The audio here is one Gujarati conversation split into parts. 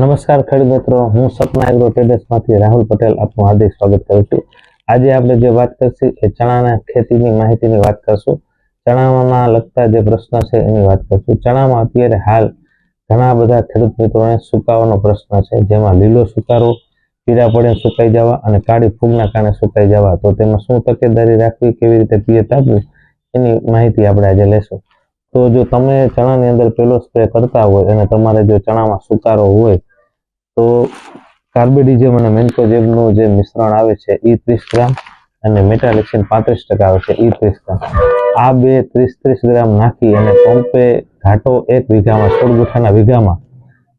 નમસ્કાર ખેડૂત મિત્રો, હું સપના એગ્રો ટ્રેડર્સમાંથી રાહુલ પટેલ, આપનું હાર્દિક સ્વાગત કરું છું. આજે આપણે જે વાત કરશું એ ચણાના ખેતીની માહિતીની વાત કરશું. ચણામાં લગતા જે પ્રશ્ન છે એની વાત કરશું. ચણામાં અત્યારે હાલ ઘણા બધા ખેડૂત મિત્રોને સુકાવાનો પ્રશ્ન છે, જેમાં લીલો સુકારો, પીળા પડે સુકાઈ જવા અને કાળી ફૂગના કારણે સુકાઈ જવા. તો તેમાં શું તકેદારી રાખવી, કેવી રીતે પિયત આપવી એની માહિતી આપણે આજે લેશું. તો જો તમે ચણાની અંદર પેલો સ્પ્રે કરતા હોય અને તમારે જો ચણામાં સુકારો હોય તો કાર્બેડિઝમ અને મેન્કોજેબનું જે મિશ્રણ આવે છે એ ત્રીસ ગ્રામ અને મેટાલેક્સિન પાંત્રીસ ટકા આવે છે એ ત્રીસ ગ્રામ. આ બે ત્રીસ ત્રીસ ગ્રામ નાખી અને પંપે ઘાટો એક વીઘામાં, સોળ ગુઠાના વીઘામાં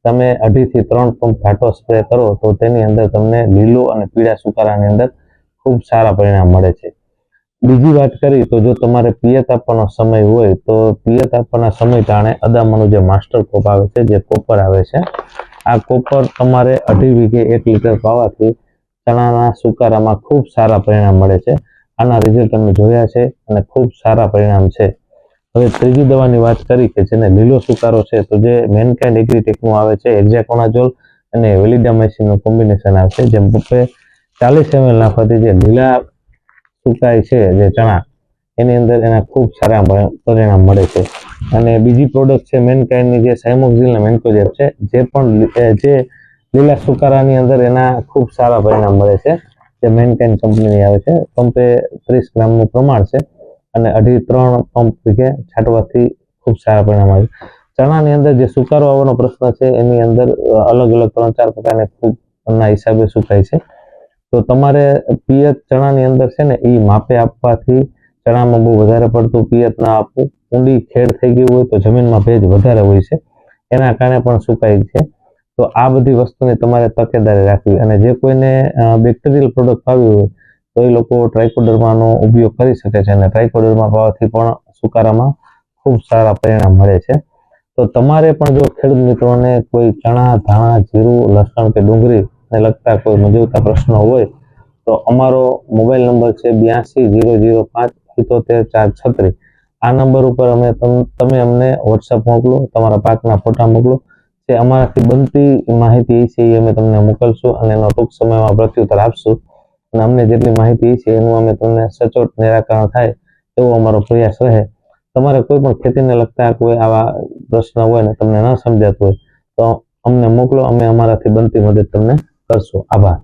તમે અઢીથી ત્રણ પંપ ઘાટો સ્પ્રે કરો તો તેની અંદર તમને લીલો અને પીળા સુકારાની અંદર ખૂબ સારા પરિણામ મળે છે. બીજી વાત કરી તો જો તમારે પિયત આપવાનો સમય હોય તો પિયત આપવાના સમય ટાણે અદામાનું જે માસ્ટર કોપ આવે છે, જે કોપર આવે છે આ કોપર તમારે અઢી વીઘે એક લીટર પાવાથી ચણાના સુકારામાં ખૂબ સારા પરિણામ મળે છે. આના રિઝલ્ટ અમે જોયા છે અને ખૂબ સારા પરિણામ છે. હવે ત્રીજી દવાની વાત કરી કે જેને લીલો સુકારો છે, તો જે મેનકાઇન્ડ એગ્રીટેકનું આવે છે એક્ઝેકોનાઝોલ અને વેલિડામાઇસિનનું કોમ્બિનેશન આવે છે, જેમ પપ્પે ચાલીસ એમએલ નાખવાથી જે લીલા સુકાય છે, જે ચણા એની અંદર એના ખૂબ સારા પરિણામ મળે છે. અને બીજી પ્રોડક્ટ છે મેનકાઇન્ડની જે સાયમોક્સિલ અને મેન્કોજેબ છે, જે પણ જે લીલા સુકારાની અંદર એના ખૂબ સારા પરિણામ મળે છે. જે મેનકાઇન્ડ કંપનીની આવે છે. પંપે ત્રીસ ગ્રામનું પ્રમાણ છે અને અઢી ત્રણ પંપ વીઘે છાંટવાથી ખૂબ સારા પરિણામ આવે છે. ચણાની અંદર જે સુકારો આવવાનો પ્રશ્ન છે, એની અંદર અલગ અલગ ત્રણ ચાર પ્રકારની ના હિસાબે સુકાય છે. તો તમારે પિયત ચણાની અંદર છે ને એ માપે આપવાથી ચણામાં બહુ વધારે પડતું પિયત ના આપવું. ઊંડી ખેડ થઈ ગઈ હોય તો જમીનમાં ભેજ વધારે હોય છે. એના કારણે પણ સુકાય છે. તો આ બધી વસ્તુને તમારે તકેદારી રાખવી. અને જે કોઈને બેક્ટેરિયલ પ્રોડક્ટ પાવી હોય, તો એ લોકો ટ્રાઇકોડર્માનો ઉપયોગ કરી શકે છે. અને ટ્રાઇકોડર્મા પાવાથી પણ સુકારામાં ખૂબ સારા પરિણામ મળે છે. તો તમારે પણ જો ખેડૂત મિત્રોને કોઈ ચણા, ધાણા, જીરું, લસણ કે ડુંગળી ને લગતા કોઈ મૂંઝવતા પ્રશ્નો હોય, તો અમારો મોબાઈલ નંબર છે બ્યાસી જીરો જીરો પાંચ સિત્તોતેર ચાર છત્રીસ આ નંબર ઉપર અમે તમ- અમને વોટ્સઅપ મોકલો તમારા પાકના ફોટા મોકલો તે અમારાથી બનતી માહિતી છે એ અમે તમને મોકલશું અને એનો ટૂંક સમયમાં પ્રત્યુત્તર આપશું અને અમને જેટલી માહિતી છે એનું અમે તમને સચોટ નિરાકરણ થાય એવો અમારો પ્રયાસ રહે તમારે કોઈ પણ ખેતીને લગતા કોઈ આવા પ્રશ્ન હોય ને તમને ન સમજાતું હોય તો અમને મોકલો અમે અમારાથી બનતી મદદ તમને કરશું આભાર